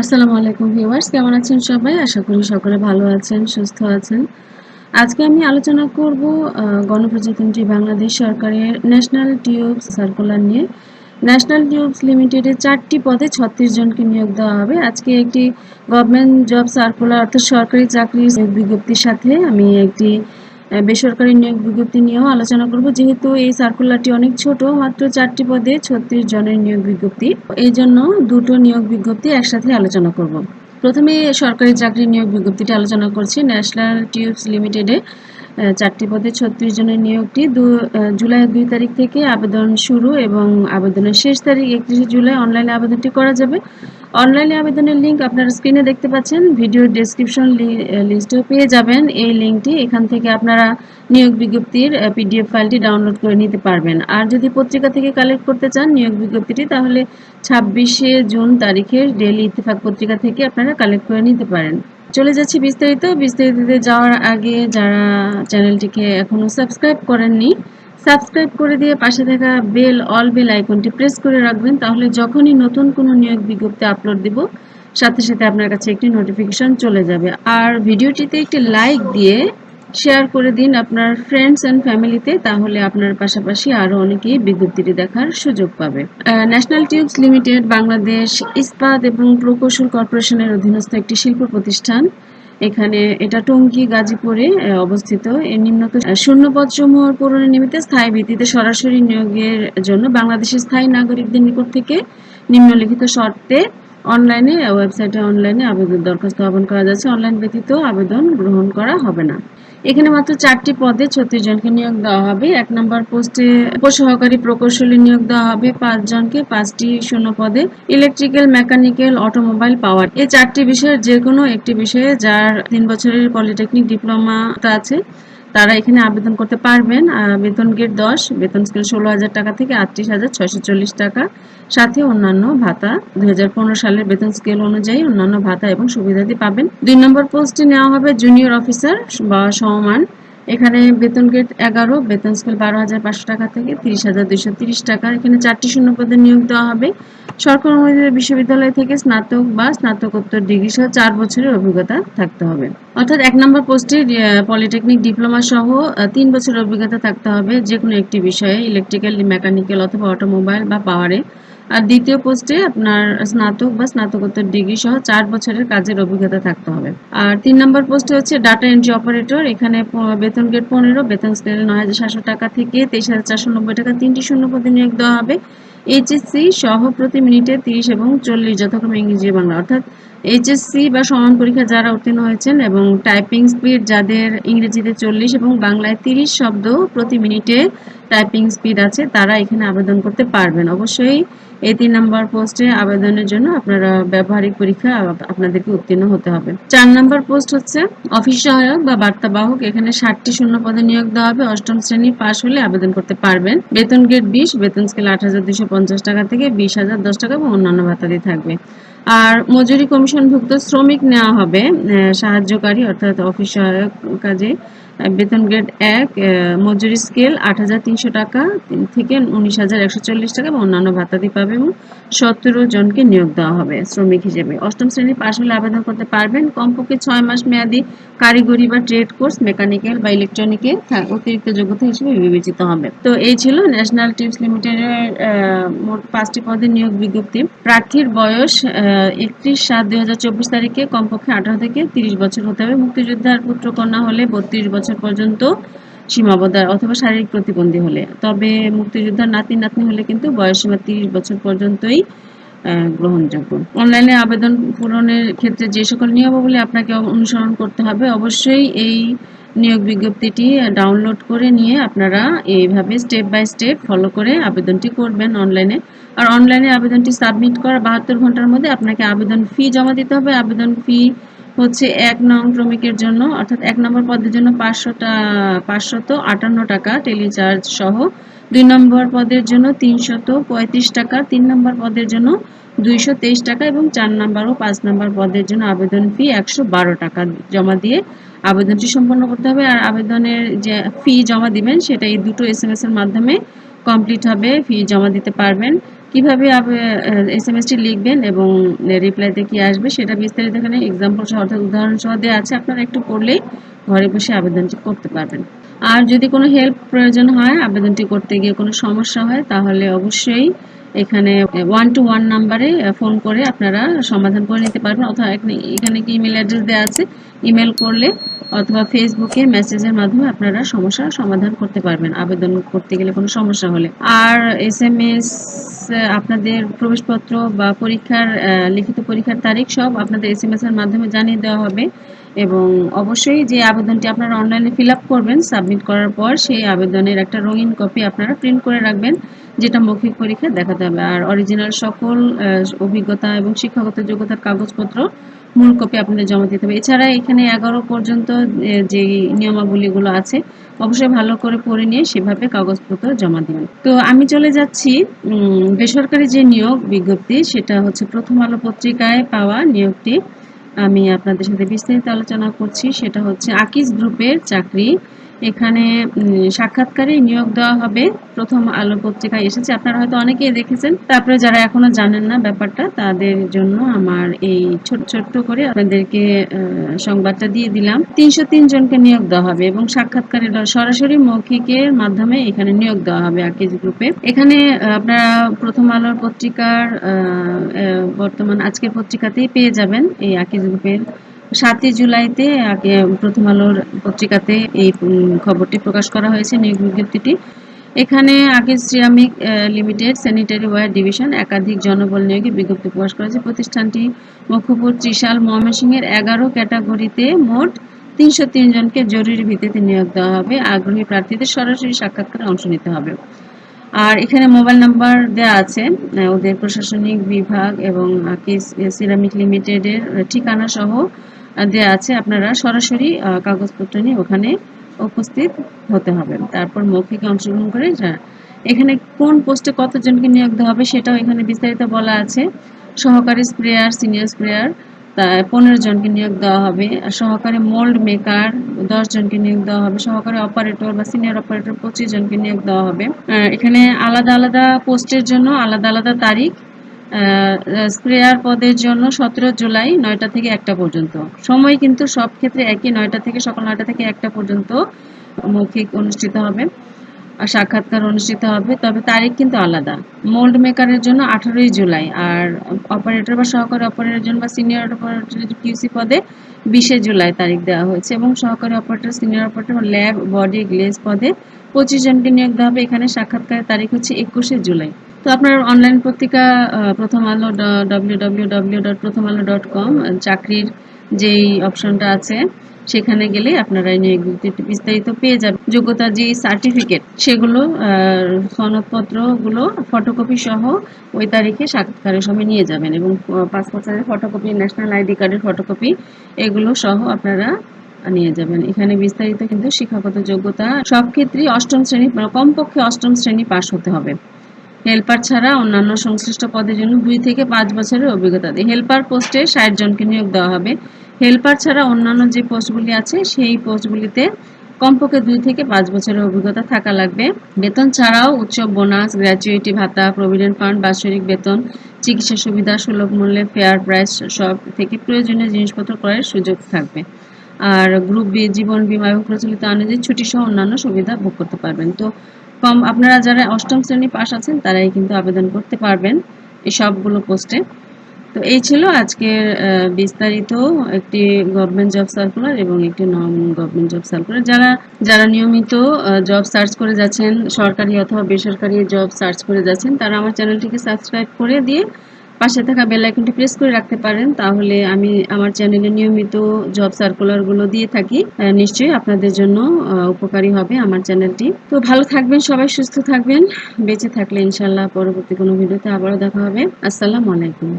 আসসালামু আলাইকুম ভিউয়ার্স, কেমন আছেন সবাই? আশা করি সকলে ভালো আছেন, সুস্থ আছেন। আজকে আমি আলোচনা করব গণপ্রজাতন্ত্রী বাংলাদেশ সরকারের ন্যাশনাল টিউবস সার্কুলার নিয়ে। ন্যাশনাল টিউবস লিমিটেডের চারটি পদে ছত্রিশ জনকে নিয়োগ দেওয়া হবে। আজকে একটি গভর্নমেন্ট জব সার্কুলার, অর্থাৎ সরকারি চাকরির বিজ্ঞপ্তির সাথে আমি একটি বেসরকারি নিয়োগ বিজ্ঞপ্তি নিয়েও আলোচনা করব। যেহেতু এই সার্কুলারটি অনেক ছোট, মাত্র চারটি পদে ছত্রিশ জনের নিয়োগ বিজ্ঞপ্তি। এই জন্য দুটো নিয়োগ বিজ্ঞপ্তি একসাথে আলোচনা করব। প্রথমে সরকারি চাকরি নিয়োগ বিজ্ঞপ্তিটি আলোচনা করছি। ন্যাশনাল টিউবস লিমিটেডে চারটি পদে ছত্রিশ জনের নিয়োগটি দু জুলাই দুই তারিখ থেকে আবেদন শুরু এবং আবেদনের শেষ তারিখ একত্রিশে জুলাই অনলাইনে আবেদনটি করা যাবে। অনলাইনে আবেদনের লিঙ্ক আপনারা স্ক্রিনে দেখতে পাচ্ছেন। ভিডিওর ডেসক্রিপশন লিস্টেও পেয়ে যাবেন। এই লিঙ্কটি এখান থেকে আপনারা নিয়োগ বিজ্ঞপ্তির পিডিএফ ফাইলটি ডাউনলোড করে নিতে পারবেন। আর যদি পত্রিকা থেকে কালেক্ট করতে চান নিয়োগ বিজ্ঞপ্তিটি, তাহলে ছাব্বিশে জুন তারিখের ডেলি ইত্তেফাক পত্রিকা থেকে আপনারা কালেক্ট করে নিতে পারেন। চলে যাচ্ছি বিস্তারিত। বিস্তারিততে যাওয়ার আগে যারা চ্যানেলটিকে এখনও সাবস্ক্রাইব করেননি, সাবস্ক্রাইব করে দিয়ে পাশে থাকা বেল, অল বেল আইকনটি প্রেস করে রাখবেন, তাহলে যখনই নতুন কোনো নিয়োগ বিজ্ঞপ্তি আপলোড দিব, সাথে সাথে আপনার কাছে একটি নোটিফিকেশন চলে যাবে। আর ভিডিওটিতে একটি লাইক দিয়ে শেয়ার করে দিন আপনার ফ্রেন্ডস অ্যান্ড ফ্যামিলিতে তাহলে আপনার পাশাপাশি আরও অনেকেই বিজ্ঞপ্তিটি দেখার সুযোগ পাবে। ন্যাশনাল টিউবস লিমিটেড বাংলাদেশ ইস্পাত এবং প্রকৌশল কর্পোরেশনের অধীনস্থ একটি শিল্প প্রতিষ্ঠান। এখানে এটা টঙ্গী, গাজীপুরে অবস্থিত। এর নিম্নত শূন্যপদ সমূহ পূরণের নিমিত্তে স্থায়ী ভিত্তিতে সরাসরি নিয়োগের জন্য বাংলাদেশের স্থায়ী নাগরিকদের নিকট থেকে নিম্নলিখিত শর্তে অনলাইনে ওয়েবসাইটে অনলাইনে আবেদন দরখাস্ত আহ্বান করা যাচ্ছে। অনলাইন ব্যতীত আবেদন গ্রহণ করা হবে না। এখানে মাত্র চারটি পদে ছত্রিশ জনকে নিয়োগ দেওয়া হবে। এক নম্বর পোস্টে উপসহকারী প্রকৌশলী নিয়োগ দেওয়া হবে পাঁচ জনকে পাঁচটি শূন্য পদে ইলেকট্রিক্যাল মেকানিক্যাল অটোমোবাইল পাওয়ার এই চারটি বিষয়ের যে কোনো একটি বিষয়ে যার তিন বছরের পলিটেকনিক ডিপ্লোমা আছে তারা এখানে আবেদন করতে পারবেন। বেতন গেট দশ, বেতন স্কেল ষোলো হাজার টাকা থেকে আটত্রিশ হাজার ছয়শো চল্লিশ টাকা। সাথে অন্যান্য ভাতা, দুই হাজার পনেরো সালের বেতন স্কেল অনুযায়ী অন্যান্য ভাতা এবং সুবিধাদি পাবেন। দুই নম্বর পোস্টে নেওয়া হবে জুনিয়র অফিসার বা সমমান এখানে বেতন গেট এগারো, বেতন স্কেল বারো হাজার পাঁচশো টাকা থেকে তিরিশ হাজার দুইশো তিরিশ টাকা। এখানে চারটি শূন্য পদে নিয়োগ দেওয়া হবে। সরকার অনুমোদিত বিশ্ববিদ্যালয় থেকে স্নাতক বা স্নাতকোত্তর ডিগ্রি সহ চার বছরের অভিজ্ঞতা থাকতে হবে। অর্থাৎ এক নম্বর পোস্টে পলিটেকনিক ডিপ্লোমা সহ তিন বছরের অভিজ্ঞতা থাকতে হবে যে কোনো একটি বিষয়ে, ইলেকট্রিক্যাল, মেকানিক্যাল অথবা অটোমোবাইল বা পাওয়ারে। আর দ্বিতীয় পোস্টে আপনার স্নাতক বা স্নাতকোত্তর ডিগ্রি সহ চার বছরের কাজের অভিজ্ঞতা থাকতে হবে। আর তিন নম্বর পোস্টে হচ্ছে ডাটা এন্ট্রি অপারেটর এখানে বেতন গেট পনেরো, বেতন স্কেল নয় হাজার সাতশো টাকা থেকে তেইশ হাজার চারশো নব্বই টাকা তিনটি শূন্য পদে নিয়োগ দেওয়া হবে। এইচএসসি সহ প্রতি মিনিটে তিরিশ এবং চল্লিশ যথাক্রমে ইংরেজি বাংলা, অর্থাৎ এইচএসসি বা সমান পরীক্ষা যারা উত্তীর্ণ হয়েছেন এবং টাইপিং স্পিড যাদের ইংরেজিতে চল্লিশ এবং বাংলায় তিরিশ শব্দ প্রতি মিনিটে টাইপিং স্পিড আছে, তারা এখানে আবেদন করতে পারবেন। অবশ্যই এই তিন নম্বর পোস্টে আবেদনের জন্য আপনারা ব্যবহারিক পরীক্ষা আপনাদেরকে উত্তীর্ণ হতে হবে। চার নম্বর পোস্ট হচ্ছে অফিস সহায়ক বা বার্তাবাহক। এখানে ষাটটি শূন্য পদে নিয়োগ দেওয়া হবে। অষ্টম শ্রেণি পাশ হলে আবেদন করতে পারবেন। বেতন গেট বিশ, বেতন স্কেল আট হাজার দুশো পঞ্চাশ টাকা থেকে বিশ হাজার দশ টাকা এবং অন্যান্য ভাতাদি থাকবে। আর মজুরি কমিশনভুক্ত শ্রমিক নেওয়া হবে সাহায্যকারী অর্থাৎ অফিস সহায়ক কাজে। বেতন গ্রেড এক মজুরি স্কেল আট হাজার তিনশো টাকা, থেকে উনিশ হাজার একশো চল্লিশ টাকা, এবং অন্যান্য ভাতাদি পাবে এবং সতেরো জনকে নিয়োগ দেওয়া হবে শ্রমিক হিসেবে। অষ্টম শ্রেণি পাশ হলে আবেদন করতে পারবেন। কমপক্ষে ছয় মাস মেয়াদি কারিগরি বা ট্রেড কোর্স মেকানিক্যাল বা ইলেকট্রনিকে অতিরিক্ত যোগ্যতা হিসেবে বিবেচিত হবে। তো এই ছিল ন্যাশনাল টিপস লিমিটেডের মোট পাঁচটি পদের নিয়োগ বিজ্ঞপ্তি। প্রার্থীর বয়স একত্রিশ সাত দুই তারিখে, কমপক্ষে আঠারো থেকে তিরিশ বছর হতে হবে। মুক্তিযোদ্ধার পুত্র কন্যা হলে বত্রিশ বছর পর্যন্ত সীমাবদ্ধ অথবা শারীরিক প্রতিবন্ধী হলে। তবে মুক্তিযোদ্ধার নাতি নাতনি হলে কিন্তু বয়স সীমা তিরিশ বছর পর্যন্তই গ্রহণযোগ্য। অনলাইনে আবেদন পূরণের ক্ষেত্রে যে সকল নিয়মাবলী আপনাকে অনুসরণ করতে হবে, অবশ্যই এই নিয়োগ বিজ্ঞপ্তিটি ডাউনলোড করে নিয়ে আপনারা এইভাবে স্টেপ বাই স্টেপ ফলো করে আবেদনটি করবেন অনলাইনে। আর অনলাইনে আবেদনটি সাবমিট করার বাহাত্তর ঘণ্টার মধ্যে আপনাকে আবেদন ফি জমা দিতে হবে। আবেদন ফি হচ্ছে এক নং শ্রমিকের জন্য, অর্থাৎ এক নম্বর পদের জন্য পাঁচশোটা, পাঁচশত আটান্ন টাকা টেলিচার্জ সহ। দুই নম্বর পদের জন্য তিনশত পঁয়ত্রিশ টাকা, তিন নম্বর পদের জন্য দুইশো তেইশ টাকা এবং চার নম্বর ও পাঁচ নম্বর পদের জন্য আবেদন ফি একশো বারো টাকা জমা দিয়ে আবেদনটি সম্পন্ন করতে হবে। আর আবেদনের যে ফি জমা দিবেন, সেটা এই দুটো এস এম এস এর মাধ্যমে কমপ্লিট হবে, ফি জমা দিতে পারবেন। কীভাবে এস এম এসটি লিখবেন এবং রিপ্লাইতে কি আসবে সেটা বিস্তারিত এখানে এক্সাম্পল সহ অর্থাৎ উদাহরণ সহ দেওয়া আছে। আপনারা একটু পড়লেই ঘরে বসে আবেদনটি করতে পারবেন। আর যদি কোনো হেল্প প্রয়োজন হয়, আবেদনটি করতে গিয়ে কোনো সমস্যা হয়, তাহলে অবশ্যই এখানে ওয়ান টু ওয়ান নাম্বারে ফোন করে আপনারা সমাধান করে নিতে পারবেন। অথবা এখানে কি ইমেল অ্যাড্রেস দেওয়া আছে ইমেল করলে অথবা ফেসবুকে মেসেজের মাধ্যমে আপনারা সমস্যার সমাধান করতে পারবেন, আবেদন করতে গেলে কোনো সমস্যা হলে। আর এস এম এস আপনাদের প্রবেশপত্র বা পরীক্ষার লিখিত পরীক্ষার তারিখ সব আপনাদের এস এম এস এর মাধ্যমে জানিয়ে দেওয়া হবে এবং অবশ্যই যে আবেদনটি আপনারা অনলাইনে ফিল আপ করবেন সাবমিট করার পর সেই আবেদনের একটা রঙিন কপি আপনারা প্রিন্ট করে রাখবেন। যেটা মৌখিক পরীক্ষা দেখাতে হবে। আর অরিজিনাল সকল অভিজ্ঞতা এবং শিক্ষাগত যোগ্যতার কাগজপত্র মূল কপি আপনাদের জমা দিতে হবে। এছাড়া এখানে এগারো পর্যন্ত যে নিয়মাবলীগুলো আছে, অবশ্যই ভালো করে পড়ে নিয়ে সেভাবে কাগজপত্র জমা দিবেন। তো আমি চলে যাচ্ছি বেসরকারি যে নিয়োগ বিজ্ঞপ্তি, সেটা হচ্ছে প্রথম আলো পত্রিকায় পাওয়া নিয়োগটি। আমি আপনাদের সাথে বিস্তারিত আলোচনা করছি, সেটা হচ্ছে আকিজ গ্রুপের চাকরি। এখানে সাক্ষাৎকারে নিয়োগ দেওয়া হবে। প্রথম আলো পত্রিকায় এসেছে। আপনারা হয়তো অনেকেই দেখেছেন। তারপরে যারা এখনও জানেন না ব্যাপারটা, তাদের জন্য আমার এই ছোট, ছোট্ট করে আপনাদেরকে সংবাদটা দিয়ে দিলাম। তিনশো তিন জনকে নিয়োগ দেওয়া হবে এবং সাক্ষাৎকারে সরাসরি মৌখিকের মাধ্যমে এখানে নিয়োগ দেওয়া হবে আকিজ গ্রুপে। এখানে আপনারা প্রথম আলোর পত্রিকার বর্তমান আজকের পত্রিকাতেই পেয়ে যাবেন এই আকিজ গ্রুপের সাতই জুলাইতে আগে প্রথম আলোর পত্রিকাতে এই খবরটি প্রকাশ করা হয়েছে নিয়োগ বিজ্ঞপ্তিটি। এখানে আগে ceramic limited sanitary ware division একাধিক জনবল নিয়োগে বিজ্ঞপ্তি প্রকাশ করেছে। প্রতিষ্ঠানটি মুখপুর ত্রিশাল ময়মনসিংহের এগারো ক্যাটাগরিতে মোট তিনশো জনকে জরুরি ভিত্তিতে নিয়োগ দেওয়া হবে। আগ্রহী প্রার্থীদের সরাসরি সাক্ষাৎকারে অংশ নিতে হবে। আর এখানে মোবাইল নাম্বার দেওয়া আছে ওদের প্রশাসনিক বিভাগ এবং সিরামিক লিমিটেডের ঠিকানা সহ দেওয়া আছে, আপনারা সরাসরি কাগজপত্র নিয়ে ওখানে উপস্থিত হতে হবে। তারপর মৌখিক অংশগ্রহণ করে এখানে কোন পোস্টে কতজনকে নিয়োগ দেওয়া হবে সেটাও এখানে বিস্তারিত বলা আছে। সহকারী স্প্রেয়ার, সিনিয়র স্প্রেয়ার পনেরো জনকে নিয়োগ দেওয়া হবে। সহকারী মোল্ড মেকার, দশ জনকে নিয়োগ দেওয়া হবে। সহকারী অপারেটর বা সিনিয়র অপারেটর পঁচিশ জনকে নিয়োগ দেওয়া হবে। এখানে আলাদা আলাদা পোস্টের জন্য আলাদা আলাদা তারিখ স্প্রেয়ার পদের জন্য সতেরো জুলাই নয়টা থেকে একটা পর্যন্ত। সময় কিন্তু সব ক্ষেত্রে একই নয়টা থেকে সকাল নয়টা থেকে একটা পর্যন্ত মৌখিক অনুষ্ঠিত হবে আর সাক্ষাৎকার অনুষ্ঠিত হবে, তবে তারিখ কিন্তু আলাদা। মোল্ড মেকারের জন্য আঠারোই জুলাই আর অপারেটর বা সহকারী অপারেটরের জন্য বা সিনিয়র অপারেটর কিউসি পদে বিশে জুলাই তারিখ দেওয়া হয়েছে এবং সহকারী operator, senior operator, lab, body, glaze পদে পঁচিশ জনকে নিয়োগ দেওয়া হবে। এখানে সাক্ষাৎকারের তারিখ হচ্ছে একুশে জুলাই। তো আপনার অনলাইন পত্রিকা প্রথম আলো ডব্লিউ ডব্লিউ ডব্লিউ ডট প্রথম আলো ডট কম চাকরির যেই অপশনটা আছে, সেখানে গেলে আপনারা নিয়োগ বিস্তারিত পেয়ে যাবেন। যোগ্যতা যে সার্টিফিকেট সেগুলো সনদপত্রগুলো ফটোকপি সহ ওই তারিখে সাক্ষাৎকারের সময় নিয়ে যাবেন এবং পাসপোর্ট সাইজের ফটোকপি ন্যাশনাল আইডি কার্ডের ফটোকপি এগুলো সহ আপনারা নিয়ে যাবেন। এখানে বিস্তারিত কিন্তু শিক্ষাগত যোগ্যতা সব ক্ষেত্রেই অষ্টম শ্রেণি কমপক্ষে অষ্টম শ্রেণি পাশ হতে হবে। হেল্পার ছাড়া অন্যান্য সংশ্লিষ্ট পদের জন্য দুই থেকে পাঁচ বছরের অভিজ্ঞতা দেয় হেল্পার পোস্টে ষাট জনকে নিয়োগ দেওয়া হবে। হেল্পার ছাড়া অন্যান্য যে পোস্টগুলি আছে, সেই পোস্টগুলিতে কমপক্ষে দুই থেকে পাঁচ বছরের অভিজ্ঞতা থাকা লাগবে। বেতন ছাড়াও উৎসব বোনাস, গ্র্যাচুইটি ভাতা, প্রভিডেন্ট ফান্ড, বাৎসরিক বেতন, চিকিৎসা সুবিধা, সুলভ মূল্যে ফেয়ার প্রাইস সব থেকে প্রয়োজনীয় জিনিসপত্র ক্রয়ের সুযোগ থাকবে। আর গ্রুপ বি, জীবন বিমা এবং প্রচলিত আনুযায়ী ছুটি সহ অন্যান্য সুবিধা ভোগ করতে পারবেন। তো কম। আপনারা যারা অষ্টম শ্রেণি পাশ আছেন, তারাই কিন্তু আবেদন করতে পারবেন এই সবগুলো পোস্টে। তো এই ছিল আজকের বিস্তারিত একটি গভর্নমেন্ট জব সার্কুলার এবং একটি নন গভর্নমেন্ট জব সার্কুলার যারা যারা নিয়মিত জব সার্চ করে যাচ্ছেন, সরকারি অথবা বেসরকারি জব সার্চ করে যাচ্ছেন, তারা আমার চ্যানেলটিকে সাবস্ক্রাইব করে দিয়ে পাশে থাকা বেল আইকনটি প্রেস করে রাখতে পারেন, তাহলে আমি আমার চ্যানেলে নিয়মিত জব সার্কুলারগুলো দিয়ে থাকি। নিশ্চয়ই আপনাদের জন্য উপকারী হবে আমার চ্যানেলটি তো ভালো থাকবেন সবাই, সুস্থ থাকবেন, বেঁচে থাকলে ইনশাল্লাহ পরবর্তী কোনো ভিডিওতে আবারও দেখা হবে। আসসালামু আলাইকুম।